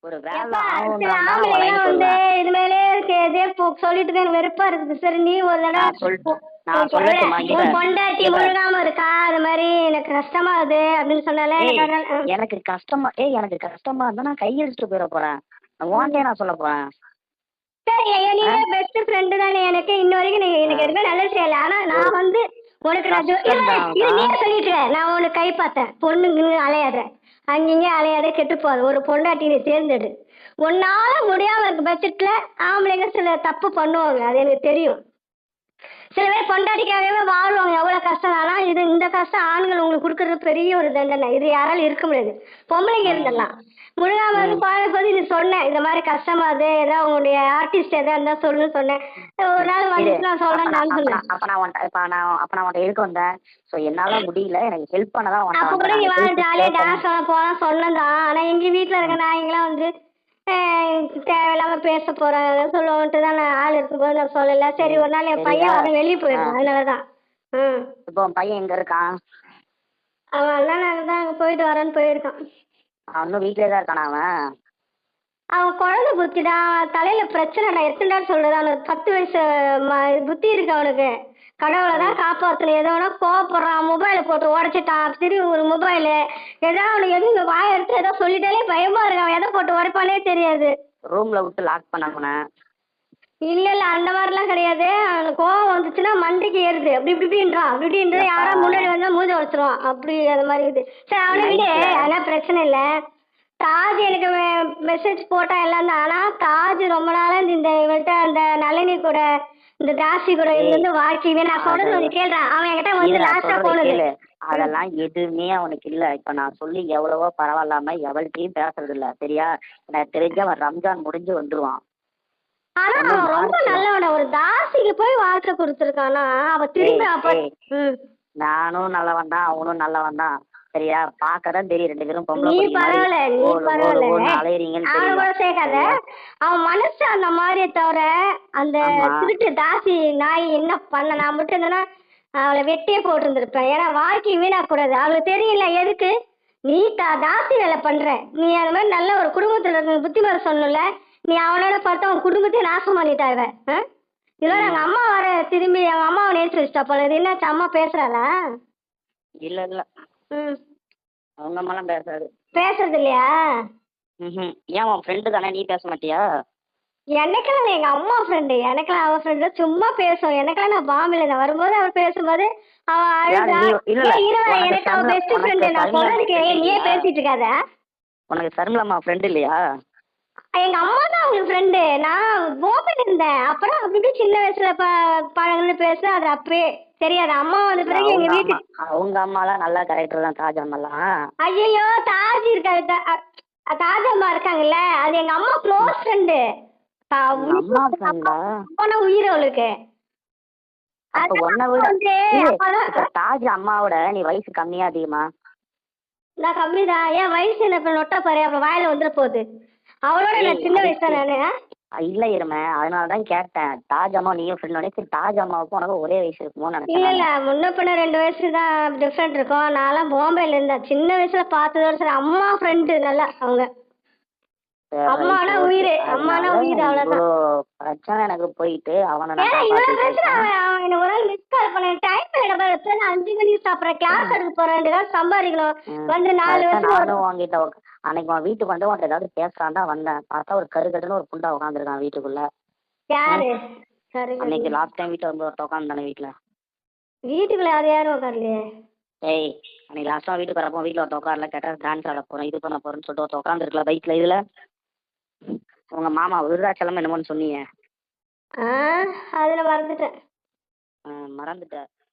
ஒரு வேலை வந்து சொல்லுவேன். இது சொல்லிட்டு எனக்கு வெறுப்பா இருக்குது. சரி நீ ஒரு தடவை பொண்டாட்டி- பாரு. முழுகாம இருக்கா? அது மாதிரி எனக்கு கஷ்டமா இருக்குது அப்படின்னு சொன்னாலே எனக்கு கஷ்டமா ஏய் எனக்கு கஷ்டமா இருந்தா நான் கையெடுத்துட்டு போயிட போறேன். உன்கிட்டயே நான் சொல்ல போறேன். சரி ஐயா நீ பெஸ்ட் ஃப்ரெண்டு தானே? எனக்கு இன்ன வரைக்கும் எனக்கு எதுவுமே நல்லது செய்யல ஆனா நான் வந்து உனக்கு நான். சொல்லிட்டு. நான் உனக்கு கை பார்த்தேன். பொண்ணுங்க அலையாத அங்கங்க அலையாட கெட்டு போகாது ஒரு பொண்டாட்டி நீ தேர்ந்தெடு. உன்னால முடியாம இருக்க பட்சத்துல ஆம்பளைங்க சில தப்பு பண்ணுவாங்க. அது எனக்கு தெரியும். சில பேர் பொண்டாட்டிக்காகவே வாழ்வாங்க. எவ்வளவு கஷ்டம்? ஆனா இது இந்த கஷ்டம் ஆண்கள் உங்களுக்கு கொடுக்கறது பெரிய ஒரு தண்டனை. இது யாராலும் இருக்க முடியாது. பொம்பளைங்க இருந்துடலாம். முழுகாம வந்து போது இது சொன்னேன். இந்த மாதிரி கஷ்டமா அது? ஏதோ உங்களுடைய ஆர்டிஸ்ட் எதா இருந்தா சொல்லுன்னு சொன்னேன். ஒரு நாள். வந்துட்டு நான் சொல்றேன் நான் சொன்னேன் அப்ப நான் உன்ட்ட- இப்ப நான் அப்ப நான் உன்ட்ட எதுக்கு வந்தேன்? சோ என்னால முடியல. எனக்கு ஹெல்ப் பண்ணதான் அப்ப கூட. நீ வா help ஜாலியா கேட்கணும். டான்ஸ் போலாம் சொன்னதான் ஆனா எங்க வீட்டுல இருக்க நாய்ங்களாம் வந்து தேவையில்லாம பேச போறாங்க. சொல்லுவோன்ட்டு தான் நான் ஆள் இருக்கும்போது நான் சொல்லல. சரி ஒரு நாள் என் பையன்? வந்து வெளியே போயிருக்கான் அதனாலதான். ம் இப்போ உன் பையன் எங்க இருக்கான்? அவன் அண்ணா நாங்கள் தான் அங்கே போயிட்டு வரேன்னு போயிருக்கான். அவன் இன்னும் வீட்லயே தான் இருக்கானா அவன்? அவன் குழந்தை புத்திடா. தலையில பிரச்சனைடா. எத்தனை சொல்றது அவனுக்கு பத்து வயசு புத்தி இருக்கு அவனுக்கு. கடவுளை தான் காப்பாற்றணும் ஏதோ ஒன்று கோவப்படுறான் மொபைலை போட்டு உடச்சிட்டான் திரும்பி ஒரு மொபைலு ஏதோ அவனுக்கு எதுவும் வாய எடுத்து ஏதோ சொல்லிட்டாலே பயமா இருக்கு. அவன் எதை போட்டு உடைப்பானே தெரியாது. ரூம்ல விட்டு லாக் பண்ண அவனை இல்ல இல்ல அந்த மாதிரிலாம் கிடையாது. அவனுக்கு கோவம் வந்துச்சுன்னா மண்டைக்கு ஏறுது. அப்படி இப்படி இப்படின்றான் அப்படி இப்படின்றது யாரா முன்னாடி வந்தா மூஞ்ச வச்சிருவான் அப்படி அந்த மாதிரி இருக்குது. சரி அவனை விடு. அதெல்லாம் பிரச்சனை இல்ல. தாஜ் எனக்கு மெசேஜ் போட்டா எல்லாம் தான் ஆனா தாஜ் ரொம்ப நாளா இந்த இவன்கிட்ட அந்த நளினி கூட இந்த தாசி கூட இருந்து வாழ்க்கையவே நான் சொல்றது கேள்றான் அவன் என்கிட்ட வந்து லாஸ்டா போனது. அதெல்லாம் எதுவுமே அவனுக்கு இல்ல. இப்ப நான் சொல்லி எவ்வளவோ பரவாயில்லாம எவள்கிட்டயும் பேசுறது இல்ல சரியா? எனக்கு தெரிஞ்சு அவன் ரம்ஜான் முடிஞ்சு வந்துருவான். ஆனா அவன் ரொம்ப நல்லவன. ஒரு தாசிக்கு போய் வாழ்க்கை கொடுத்துருக்கானா? அவ திரும்பி அப்ப நானும் நல்லவன் தான் அவனும் நல்லவன் தான் சரியா? பார்க்கதான் தெரியும். ரெண்டு பேரும் பொம்பளை நீ மாதிரி பரவாயில்ல நீ பரவாயில்ல அலையறீங்கன்னு அவனை கூட சேர்க்காத அவன் மனசு அந்த மாதிரியே தவிர அந்த. திருட்டு தாசி நாய் என்ன பண்ண? நான் மட்டும் இருந்தேன்னா அவளை வெட்டியே போட்டிருந்திருப்பேன். ஏன்னா வாழ்க்கை வீணாக்கூடாது அவளுக்கு தெரியல எதுக்கு? நீ தா தாசி வேலை பண்ற. நீ அந்த மாதிரி நல்ல ஒரு குடும்பத்துல புத்திமதி சொல்லணும்ல. நீ அவனோட பார்த்து அவன் குடும்பத்தையே நாசம் பண்ணிட்டாவ ஆ? இதோ எங்க அம்மா வர திரும்பி அவங்க அம்மாவை நேற்று வச்சிட்டா போல. இது என்னாச்சு? அம்மா பேசுறாளா? இல்ல இல்ல. ம். அவங்க அம்மாலாம் பேசாது. பேசுறது இல்லையா ம்ஹும். ஏன் உன் ஃப்ரெண்டு தானே? நீ பேச மாட்டியா? எனக்கெல்லாம் எங்க அம்மா ஃப்ரெண்டு எனக்கெல்லாம் அவ ஃப்ரெண்டு சும்மா பேசும். எனக்கெல்லாம் நான் பாம்பேல நான் வரும்போது அவள் பேசும்போது அவ அழுதா நீ- இல்ல, இல்ல. ஏய், இரு, உனக்கு எனக்கு அவ பெஸ்ட் ஃப்ரெண்டு நான் friend நீயே? பேசிட்டு இருக்காத. உனக்கு சர்மிளம்மா ஃப்ரெண்டு இல்லையா? எங்க அம்மா தான் அவங்களுக்கு ஃப்ரெண்டு நான் பாம்பேல இருந்தேன். அப்புறம் அப்படி சின்ன வயசுல பழகுன்னு பேச அது அப்பயே தெரியாது. அம்மா வந்த பிறகு எங்க அவங்க வீட்டுக்கு அம்மா அவங்க அம்மாலாம் நல்ல கேரக்டர் தான் தாஜ் அம்மாலாம். ஐயோ தாஜி இருக்காது அ- தாஜ் அம்மா இருக்காங்கல்ல. அது எங்க அம்மா க்ளோஸ் ஃப்ரெண்டு அம்மா போன உயிர் அவளுக்கு. அப்ப தாஜ் அம்மாவோட நீ வயசு கம்மியா அதிகமா? நான் கம்மிதான். ஏன் வயசு என்ன இப்ப நொட்டா பாரு. அப்புறம் வாயில வந்துட போகுது. அவளோட நான் சின்ன வயசு நானு. இல்ல இருமே அதனால தான் கேட்டேன். தாஜ் அம்மா நீயும் ஃப்ரெண்ட் சரி தாஜ் அம்மாவுக்கும் உனக்கு ஒரே வயசு இருக்குமோன்னு இல்ல இல்ல முன்ன பின்ன ரெண்டு வயசு தான் டிஃப்ரெண்ட் இருக்கும். நான்லாம் பாம்பேல இருந்தேன். சின்ன வயசுல பார்த்ததோட சரி அம்மா ஃப்ரெண்டு நல்லா அவங்க. அம்மானா உயிரு. அம்மானா உயிரு, அவ்வளவுதான். பிரச்சனை எனக்கு போயிட்டு அவனை நான் இவ்வளவு எனக்கு ஒரு நாள் மிஸ் கால் பண்ணேன் டைம் எப்போ அஞ்சு மணிக்கு சாப்பிட்றேன். கிளாஸ் எடுக்க போறேன். ஏதாவது சம்பாதிக்கணும். வந்து நாலு வருஷம் நானும் உக்க- அன்னைக்கு வீட்டுக்கு வந்து உன்கிட்ட ஏதாவது பேசலான்னு தான் வந்தேன். பார்த்தா ஒரு கரு கருன்னு ஒரு புண்டா உட்காந்துருக்கான் வீட்டுக்குள்ள. யாரு? அன்னைக்கு லாஸ்ட் டைம் வீட்டுல வந்து ஒருத்த உட்காந்துதானே வீட்டுல. வீட்டுக்குள்ள யாரும் யாரும் உட்காரலையே ஏய் அன்னைக்கு லாஸ்டா வீட்டுக்கு வரப்போ வீட்டுல ஒருத்த உட்காரல கேட்டா டான்ஸ் ஆட போறோம் இது பண்ண போறேன்னு சொல்லிட்டு ஒருத்த உட்காந்துருக்கல பைக்ல இதுல. உங்க மாமா விருதாச்சலம் என்னமோன்னு சொன்னீங்க. ஆ அதில் மறந்துட்டேன். ஆ, மறந்துட்டேன்